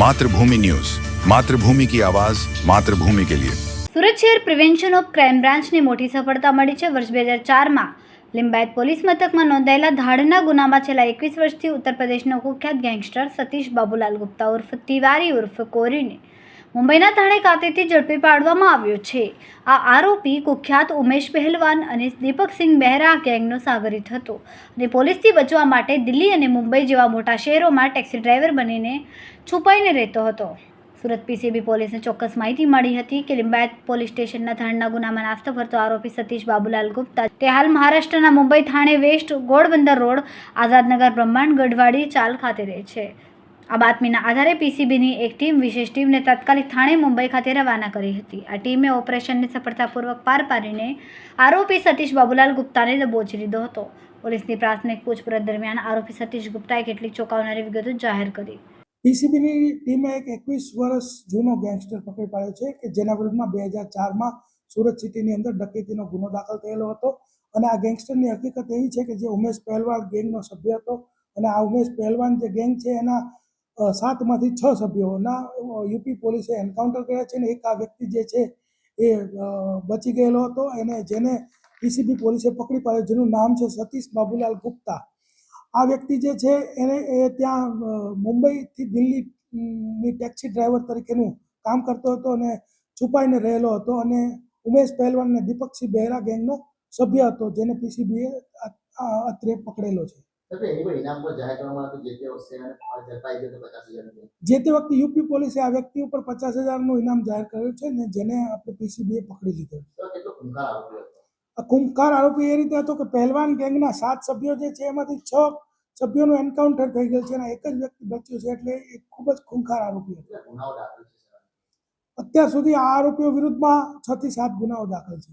Mathrubhumi news Mathrubhumi કી આવાઝ માતૃભૂમિ કે લિયે સુરત શહેર પ્રિવેન્શન ઓફ ક્રાઇમ બ્રાન્ચને મોટી સફળતા મળી છે. વર્ષ બે હજાર ચારમાં લિંબાયત પોલીસ મથકમાં નોંધાયેલા ધાડના ગુનામાં છેલ્લા એકવીસ વર્ષથી ઉત્તર પ્રદેશનો કુખ્યાત ગેંગસ્ટર સતીશ બાબુલાલ ગુપ્તા ઉર્ફ તિવારી ઉર્ફ કોરીને મુંબઈના થાણે ખાતેથી ઝડપી પાડવામાં આવ્યો છે. આ આરોપી કુખ્યાત ઉમેશ પહેલવાન અને દીપકસિંહ બહેરા ગેંગનો સાગરિત હતો અને પોલીસથી બચવા માટે દિલ્હી અને મુંબઈ જેવા મોટા શહેરોમાં ટેક્સી ડ્રાઈવર બનીને છુપાઈને રહેતો હતો. સુરત પીસીબી પોલીસને ચોક્કસ માહિતી મળી હતી કે લિંબાયત પોલીસ સ્ટેશનના થાણના ગુનામાં નાસ્તો ફરતો આરોપી સતીશ બાબુલાલ ગુપ્તા તે હાલ મહારાષ્ટ્રના મુંબઈ થાણે વેસ્ટ ગોળબંદર રોડ, આઝાદનગર બ્રહ્માંડ ગઢવાડી ચાલ ખાતે રહે છે. આ બાતમીના આધારે પીસીબીની એક ટીમ, વિશેષ ટીમને તાત્કાલિક થાણે મુંબઈ ખાતે રવાના કરી હતી. આ ટીમે ઓપરેશનને સફળતાપૂર્વક પાર પાડીને આરોપી સતીશ બાબુલાલ ગુપ્તાને દબોચી લીધો હતો. પોલીસની પ્રાથમિક પૂછપરછ દરમિયાન આરોપી સતીશ ગુપ્તાએ કેટલીક ચોંકાવનારી વિગતો જાહેર કરી. પીસીબીની ટીમે એક એકવીસ વર્ષ જૂનો ગેંગસ્ટર પકડી પાડ્યો છે કે જેના વિરુદ્ધમાં બે હજાર ચારમાં સુરત સિટીની અંદર ડકેતીનો ગુનો દાખલ થયેલો હતો. અને આ ગેંગસ્ટરની હકીકત એવી છે કે જે ઉમેશ પહેલવાન ગેંગનો સભ્ય હતો. અને આ ઉમેશ પહેલવાન જે ગેંગ છે એના સાતમાંથી છ સભ્યોના યુપી પોલીસે એન્કાઉન્ટર કર્યા છે અને એક આ વ્યક્તિ જે છે એ બચી ગયેલો હતો. અને જેને પીસીબી પોલીસે પકડી પાડ્યો, જેનું નામ છે સતીશ બાબુલાલ ગુપ્તા. આ વ્યક્તિ જે છે એને એ ત્યાં મુંબઈથી દિલ્હીની ટેક્સી ડ્રાઈવર તરીકેનું કામ કરતો હતો અને છુપાઈને રહેલો હતો. અને ઉમેશ પહેલવાન અને દીપકસિંહ બહેરા ગેંગનો સભ્ય હતો, જેને પીસીબીએ અત્રે પકડેલો છે. જે તે વખતે યુપી પોલીસે આ વ્યક્તિ ઉપર પચાસ હજારનું ઇનામ જાહેર કર્યું છે ને જેને આપણે પીસીબીએ પકડી લીધો આ આરોપી એ રીતે હતો કે પહેલવાન ગેંગના સાત સભ્યો જે છે એમાંથી છ સભ્યોનું એન્કાઉન્ટર થઈ ગયું છે અને એક જ વ્યક્તિ બચ્યો છે એટલે એ ખૂબ જ ખૂંખાર આરોપી હતો. અત્યાર સુધી આ આરોપીઓ વિરુદ્ધમાં છ થી સાત ગુનાઓ દાખલ છે.